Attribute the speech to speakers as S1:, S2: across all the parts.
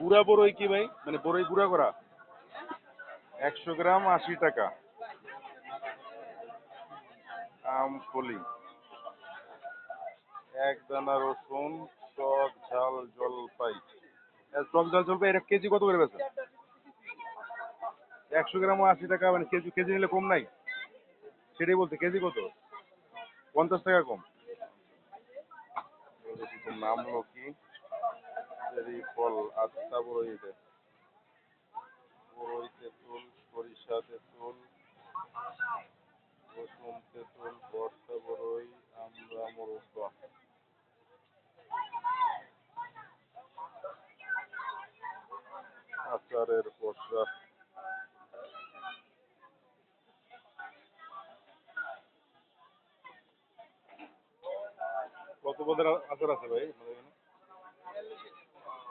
S1: গুড়া বড়ই কি ভাই? মানে বড়ই গুড়া করা? একশো গ্রাম আশি টাকা। আম এক দানা রসুন, টক ঝাল, জলপাই। টক ঝাল, জলপাই, এটা কেজি কত করে বেচা? একশো গ্রাম আশি টাকা মানে কেজি কেজি নিলে কম নাই? সেটাই বলতে কেজি কত? পঞ্চাশ টাকা কম। নাম কি? চেরি ফল তেঁতুল সরিষা তেঁতুল রসুন তেঁতুল বর্ষা আমরা আচারের পশা কত পদের আচার আছে ভাই?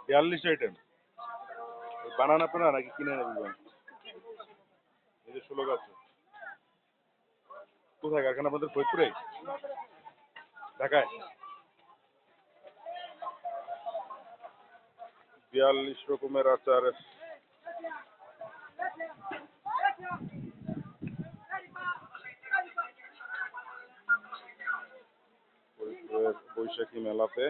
S1: বিয়াল্লিশ আইটেম বানান আপনারা নাকি কিনে নেবেন নিজস্ব লোক আছে কোথায়? কারখানা আপনাদের ফরিদপুরে? ঢাকায়? বিয়াল্লিশ রকমের আচার। বৈশাখী মেলাতে।